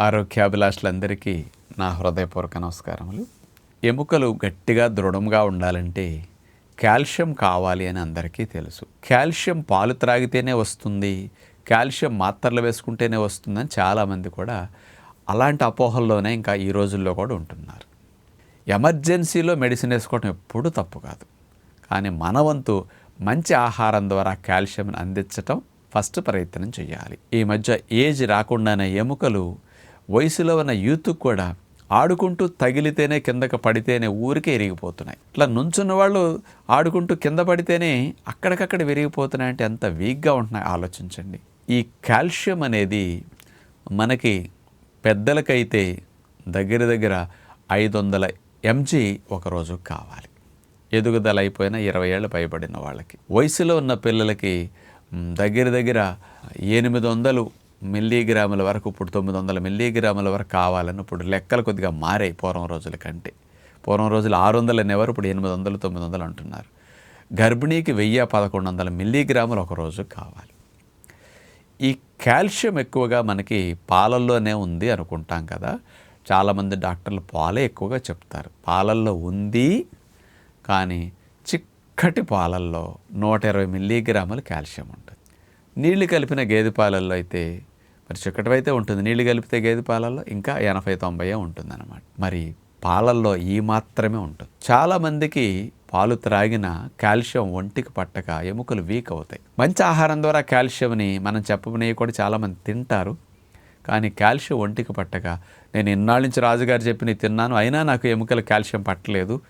ఆరోగ్యాభిలాషులందరికీ నా హృదయపూర్వక నమస్కారములు. ఎముకలు గట్టిగా దృఢంగా ఉండాలంటే కాల్షియం కావాలి అని అందరికీ తెలుసు. కాల్షియం పాలు త్రాగితేనే వస్తుంది కాల్షియం మాత్రలు వేసుకుంటేనే వస్తుందని చాలామంది కూడా అలాంటి అపోహల్లోనే ఇంకా ఈ రోజుల్లో కూడా ఉంటున్నారు. ఎమర్జెన్సీలో మెడిసిన్ వేసుకోవడం ఎప్పుడూ తప్పు కాదు. కానీ మన వంతు మంచి ఆహారం ద్వారా కాల్షియం అందించటం ఫస్ట్ ప్రయత్నం చేయాలి. ఈ మధ్య ఏజ్ రాకుండానే ఎముకలు వయసులో ఉన్న యూత్ కూడా ఆడుకుంటూ తగిలితేనే కిందకి పడితేనే ఊరికే విరిగిపోతున్నాయి. ఇట్లా నుంచున్న వాళ్ళు ఆడుకుంటూ కింద పడితేనే అక్కడికక్కడ విరిగిపోతున్నాయి అంటే ఎంత వీక్గా ఉంటున్నాయి. ఆలోచించండి. ఈ కాల్షియం అనేది మనకి పెద్దలకైతే దగ్గర దగ్గర ఐదు వందల ఎంజీ ఒకరోజు కావాలి. ఎదుగుదల అయిపోయిన ఇరవై ఏళ్ళు పైబడిన వాళ్ళకి. వయసులో ఉన్న పిల్లలకి దగ్గర దగ్గర ఎనిమిది వందలు మిల్లీగ్రాముల వరకు ఇప్పుడు తొమ్మిది వందల మిల్లీగ్రాముల వరకు కావాలని ఇప్పుడు లెక్కలు కొద్దిగా మారాయి పూర్వం రోజుల కంటే. పూర్వం రోజులు ఆరు వందలు అనేవారు ఇప్పుడు ఎనిమిది వందలు తొమ్మిది వందలు అంటున్నారు. గర్భిణీకి వెయ్యి పదకొండు వందల మిల్లీగ్రాములు ఒక రోజు కావాలి. ఈ కాల్షియం ఎక్కువగా మనకి పాలల్లోనే ఉంది అనుకుంటాం కదా. చాలామంది డాక్టర్లు పాలే ఎక్కువగా చెప్తారు. పాలల్లో ఉంది కానీ చిక్కటి పాలల్లో నూట ఇరవై మిల్లీగ్రాములు కాల్షియం ఉంటుంది. నీళ్ళు కలిపిన గేదె పాలల్లో అయితే మరి చిక్కటివైతే ఉంటుంది. నీళ్ళు కలిపితే గేదె పాలల్లో ఇంకా ఎనభై తొంభై ఉంటుంది అనమాట మరి పాలల్లో ఈ మాత్రమే ఉంటుంది. చాలామందికి పాలు త్రాగిన కాల్షియం ఒంటికి పట్టక ఎముకలు వీక్ అవుతాయి. మంచి ఆహారం ద్వారా కాల్షియంని మనం చెప్పమనేవి కూడా చాలామంది తింటారు. కానీ కాల్షియం ఒంటికి పట్టక నేను ఇన్నాళ్ళ నుంచి రాజుగారు చెప్పిన తిన్నాను. అయినా నాకు ఎముకలు కాల్షియం పట్టలేదు.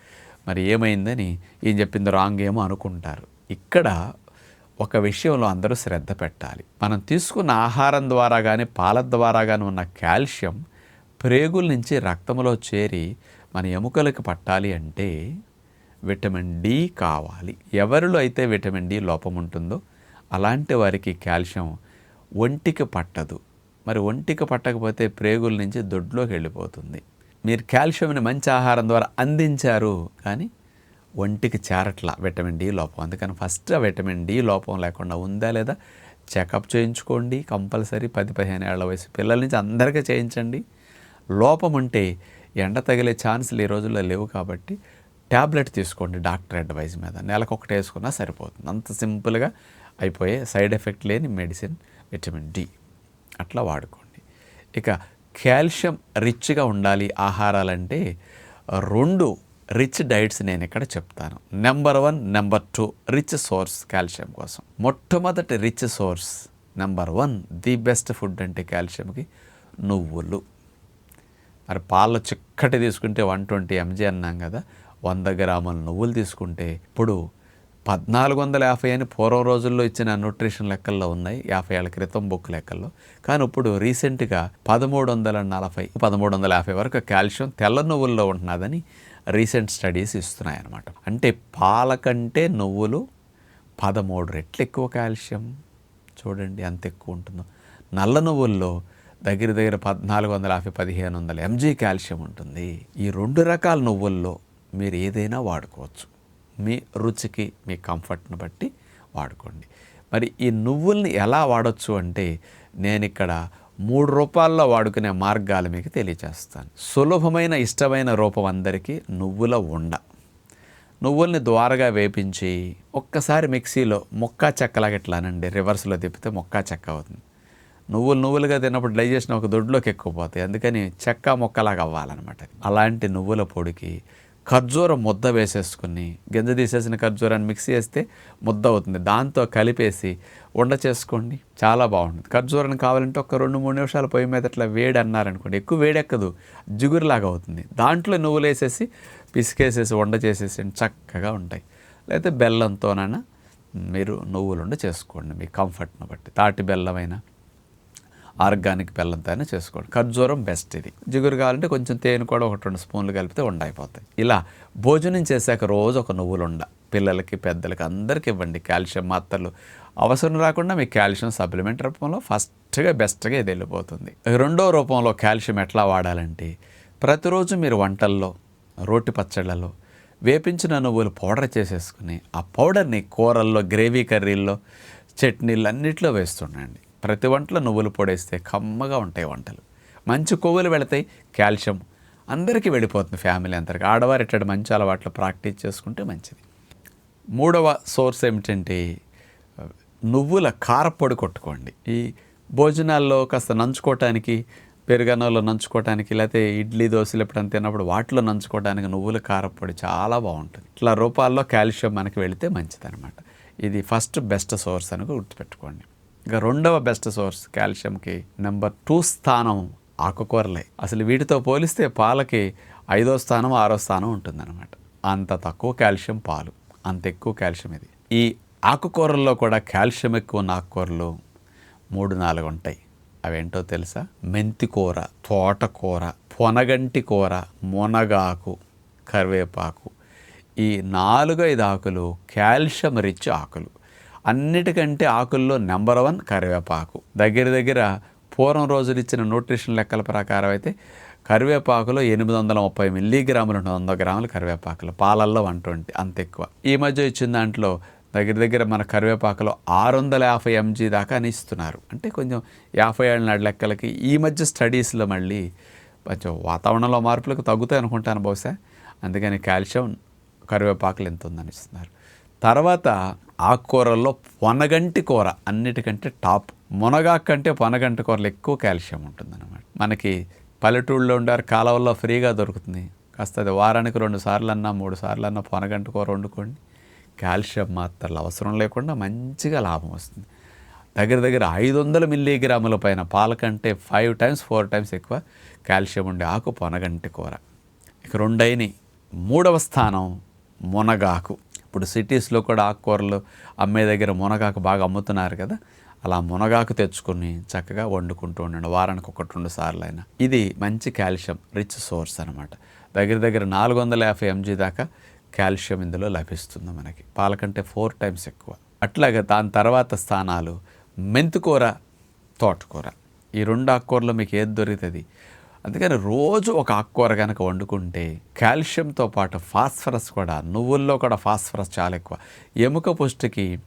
మరి ఏమైందని ఈయన చెప్పింది రాంగ్ ఏమో అనుకుంటారు. ఇక్కడ ఒక విషయంలో అందరూ శ్రద్ధ పెట్టాలి. మనం తీసుకున్న ఆహారం ద్వారా కానీ పాల ద్వారా కానీ ఉన్న కాల్షియం ప్రేగుల నుంచి రక్తంలో చేరి మన ఎముకలకు పట్టాలి అంటే విటమిన్ డి కావాలి. ఎవరిలో అయితే విటమిన్ డి లోపం ఉంటుందో అలాంటి వారికి కాల్షియం ఒంటికి పట్టదు. మరి ఒంటికి పట్టకపోతే ప్రేగుల నుంచి దొడ్లోకి వెళ్ళిపోతుంది. మీరు కాల్షియంని మంచి ఆహారం ద్వారా అందించారు కానీ ఒంటికి చేరట్లా విటమిన్ డి లోపం. అందుకని ఫస్ట్ ఆ విటమిన్ డి లోపం లేకుండా ఉందా లేదా చెకప్ చేయించుకోండి. కంపల్సరీ పది పదిహేను ఏళ్ళ వయసు పిల్లల నుంచి అందరికీ చేయించండి. లోపం ఉంటే ఎండ తగిలే ఛాన్సులు ఈ రోజుల్లో లేవు కాబట్టి ట్యాబ్లెట్ తీసుకోండి డాక్టర్ అడ్వైజ్ మీద. నెలకు ఒకటి వేసుకున్నా సరిపోతుంది. అంత సింపుల్గా అయిపోయే సైడ్ ఎఫెక్ట్ లేని మెడిసిన్ విటమిన్ డి. అట్లా వాడుకోండి. ఇక కాల్షియం రిచ్గా ఉండాలి ఆహారాలంటే రెండు రిచ్ డైట్స్ నేను ఇక్కడ చెప్తాను. Number one number two rich source calcium కోసం. మొట్టమొదటి rich source number one the best food అంటే కాల్షియంకి నువ్వులు. మరి పాలు చిక్కటి తీసుకుంటే వన్ ట్వంటీ ఎంజీ అన్నాం కదా వంద గ్రాముల నువ్వులు తీసుకుంటే ఇప్పుడు పద్నాలుగు వందల యాభై అని పూర్వం రోజుల్లో ఇచ్చిన న్యూట్రిషన్ లెక్కల్లో ఉన్నాయి యాభై ఏళ్ళ క్రితం బుక్ లెక్కల్లో. కానీ ఇప్పుడు రీసెంట్గా పదమూడు వందల నలభై పదమూడు వందల యాభై వరకు కాల్షియం తెల్ల నువ్వుల్లో ఉంటున్నదని రీసెంట్ స్టడీస్ ఇస్తున్నాయి అన్నమాట అంటే పాల కంటే నువ్వులు పదమూడు రెట్లు ఎక్కువ కాల్షియం. చూడండి అంత ఎక్కువ ఉంటుందో. నల్ల నువ్వుల్లో దగ్గర దగ్గర పద్నాలుగు వందల యాభై పదిహేను వందల ఎంజీ కాల్షియం ఉంటుంది. ఈ రెండు రకాల నువ్వుల్లో మీరు ఏదైనా వాడుకోవచ్చు. మీ రుచికి మీ కంఫర్ట్ని బట్టి వాడుకోండి. మరి ఈ నువ్వుల్ని ఎలా వాడచ్చు అంటే నేను ఇక్కడ మూడు రూపాల్లో వాడుకునే మార్గాలు మీకు తెలియజేస్తాను సులభమైన ఇష్టమైన రూపం అందరికీ నువ్వుల ఉండ. నువ్వుల్ని ద్వారగా వేపించి ఒక్కసారి మిక్సీలో మొక్కా చెక్కలాగా ఇట్లానండి రివర్స్లో తిప్పితే మొక్కా చెక్క అవుతుంది. నువ్వులు నువ్వులుగా తిన్నప్పుడు డైజెషన్ ఒక దొడ్లోకి ఎక్కువ పోతాయి. అందుకని చెక్క మొక్కలాగా అవ్వాలన్నమాట. అలాంటి నువ్వుల పొడికి ఖర్జూరం ముద్ద వేసేసుకుని గింజ తీసేసిన ఖర్జూరాన్ని మిక్సీ వేస్తే ముద్ద అవుతుంది. దాంతో కలిపేసి ఉండ చేసుకోండి. చాలా బాగుంటుంది. ఖర్జూరం కావాలంటే ఒక రెండు మూడు నిమిషాలు పొయ్యి మీద ఇట్లా వేడి అన్నారనుకోండి ఎక్కువ వేడెక్కదు జిగురులాగా అవుతుంది. దాంట్లో నువ్వులు వేసేసి పిసికేసేసి వండ చేసేసి చక్కగా ఉంటాయి. లేకపోతే బెల్లంతోనైనా మీరు నువ్వులుండ చేసుకోండి మీ కంఫర్ట్ను బట్టి. తాటి బెల్లమైనా ఆర్గానిక్ బెల్లంతో అయినా చేసుకోండి. ఖర్జూరం బెస్ట్ ఇది. జిగురు కావాలంటే కొంచెం తేనె కూడా ఒక రెండు స్పూన్లు కలిపితే ఉండైపోతాయి ఇలా భోజనం చేశాక రోజు ఒక నువ్వులు ఉండ పిల్లలకి పెద్దలకి అందరికీ ఇవ్వండి. కాల్షియం మాత్రలు అవసరం రాకుండా మీ కాల్షియం సప్లిమెంట్ రూపంలో ఫస్ట్గా బెస్ట్గా ఇది వెళ్ళిపోతుంది. రెండో రూపంలో కాల్షియం ఎట్లా వాడాలంటే ప్రతిరోజు మీరు వంటల్లో రోటి పచ్చళ్ళలో వేపించిన నువ్వులు పౌడర్ చేసేసుకుని ఆ పౌడర్ని కూరల్లో గ్రేవీ కర్రీల్లో చట్నీలు అన్నిట్లో వేస్తుండండి. ప్రతి వంటలో నువ్వులు పొడేస్తే కమ్మగా ఉంటాయి వంటలు. మంచి కొవ్వులు వెళతాయి కాల్షియం. అందరికీ వెళ్ళిపోతుంది ఫ్యామిలీ అందరికి. ఆడవారు ఇట్లా మంచి అలవాట్లు ప్రాక్టీస్ చేసుకుంటే మంచిది. మూడవ సోర్స్ ఏమిటంటే నువ్వుల కారపొడి కొట్టుకోండి. ఈ భోజనాల్లో కాస్త నంచుకోవటానికి పెరుగన్నంలో నంచుకోవటానికి లేకపోతే ఇడ్లీ దోశలు ఎప్పుడైనా తిన్నప్పుడు వాటిలో నంచుకోవడానికి నువ్వుల కారపొడి చాలా బాగుంటుంది. ఇట్లా రూపాల్లో కాల్షియం మనకి వెళితే మంచిదన్నమాట. ఇది ఫస్ట్ బెస్ట్ సోర్స్ అని గుర్తుపెట్టుకోండి. ఇంకా రెండవ బెస్ట్ సోర్స్ కాల్షియంకి నెంబర్ టూ స్థానం ఆకుకూరలే. అసలు వీటితో పోలిస్తే పాలకి ఐదో స్థానం ఆరో స్థానం ఉంటుందన్నమాట. అంత తక్కువ కాల్షియం పాలు. అంత ఎక్కువ కాల్షియం ఇది. ఈ ఆకుకూరల్లో కూడా కాల్షియం ఎక్కువ ఉన్న ఆకుకూరలు మూడు నాలుగు ఉంటాయి. అవేంటో తెలుసా? మెంతికూర తోటకూర పొనగంటి కూర మునగాకు కరివేపాకు. ఈ నాలుగైదు ఆకులు కాల్షియం రిచ్ ఆకులు. అన్నిటికంటే ఆకుల్లో నెంబర్ వన్ కరివేపాకు. దగ్గర దగ్గర పూర్వం రోజులు ఇచ్చిన న్యూట్రిషన్ లెక్కల ప్రకారం అయితే కరివేపాకులో ఎనిమిది వందల ముప్పై మిల్లీగ్రాములు వంద గ్రాములు కరివేపాకులు పాలల్లో వన్ ట్వంటీ అంత ఎక్కువ. ఈ మధ్య ఇచ్చిన దాంట్లో దగ్గర దగ్గర మన కరివేపాకులో ఆరు వందల యాభై ఎంజీ దాకా అని ఇస్తున్నారు అంటే కొంచెం యాభై ఏళ్ళ నాడు లెక్కలకి ఈ మధ్య స్టడీస్లో మళ్ళీ కొంచెం వాతావరణంలో మార్పులకు తగ్గుతాయి అనుకుంటాను బహుశా. అందుకని కాల్షియం కరివేపాకులు ఎంత ఉందని ఇస్తున్నారు. తర్వాత ఆకుకూరల్లో పొనగంటి కూర అన్నిటికంటే టాప్. మునగాకు కంటే పొనగంటి కూరలు ఎక్కువ కాల్షియం ఉంటుందన్నమాట. మనకి పల్లెటూళ్ళలో ఉండారు కాలువల్లో ఫ్రీగా దొరుకుతుంది. కాస్త అది వారానికి రెండు సార్లు అన్నా మూడు సార్లు అన్నా పొనగంటి కూర వండుకోండి. కాల్షియం మాత్రలు అవసరం లేకుండా మంచిగా లాభం వస్తుంది. దగ్గర దగ్గర ఐదు వందల మిల్లీగ్రాముల పైన పాల కంటే ఫైవ్ టైమ్స్ ఫోర్ టైమ్స్ ఎక్కువ కాల్షియం ఉండే ఆకు పొనగంటి కూర. ఇక రెండైనవి మూడవ స్థానం మునగాకు. ఇప్పుడు సిటీస్లో కూడా ఆకుకూరలు అమ్మే దగ్గర మునగాకు బాగా అమ్ముతున్నారు కదా. అలా మునగాకు తెచ్చుకుని చక్కగా వండుకుంటూ ఉండండి. వారానికి ఒకటి రెండు సార్లు అయినా. ఇది మంచి కాల్షియం రిచ్ సోర్స్ అనమాట దగ్గర దగ్గర నాలుగు వందల యాభై ఎంజీ దాకా కాల్షియం ఇందులో లభిస్తుంది మనకి. పాల కంటే ఫోర్ టైమ్స్ ఎక్కువ. అట్లాగే దాని తర్వాత స్థానాలు మెంతుకూర తోటకూర. ఈ రెండు ఆకుకూరలో మీకు ఏది దొరుకుతుంది? అందుకని రోజు ఒక ఆకుకూర కనుక వండుకుంటే కాల్షియంతో పాటు ఫాస్ఫరస్ కూడా నువ్వుల్లో కూడా ఫాస్ఫరస్ చాలా ఎక్కువ. ఎముక పుష్టికి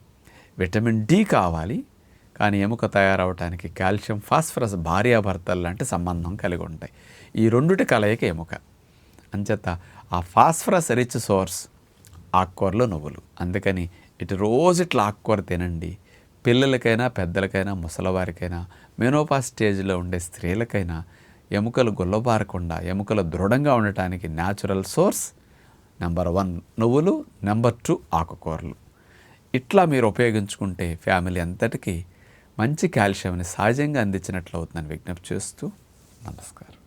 విటమిన్ డి కావాలి కానీ ఎముక తయారవడానికి కాల్షియం ఫాస్ఫరస్ భార్యాభర్తలు లాంటి సంబంధం కలిగి ఉంటాయి. ఈ రెండుటి కలయిక ఎముక. అంచేత ఆ ఫాస్ఫరస్ రిచ్ సోర్స్ ఆకుకూరలో నువ్వులు. అందుకని ఇటు రోజు ఇట్లా ఆకుకూర తినండి. పిల్లలకైనా పెద్దలకైనా ముసలివారికైనా మెనోపా స్టేజ్లో ఉండే స్త్రీలకైనా ఎముకలు గుల్లబారకుండా ఎముకలు దృఢంగా ఉండటానికి న్యాచురల్ సోర్స్ నెంబర్ వన్ నువ్వులు నెంబర్ టూ ఆకుకూరలు. ఇట్లా మీరు ఉపయోగించుకుంటే ఫ్యామిలీ అంతటికీ మంచి కాల్షియంని సహజంగా అందించినట్లు అవుతుందని విజ్ఞప్తి చేస్తూ నమస్కారం.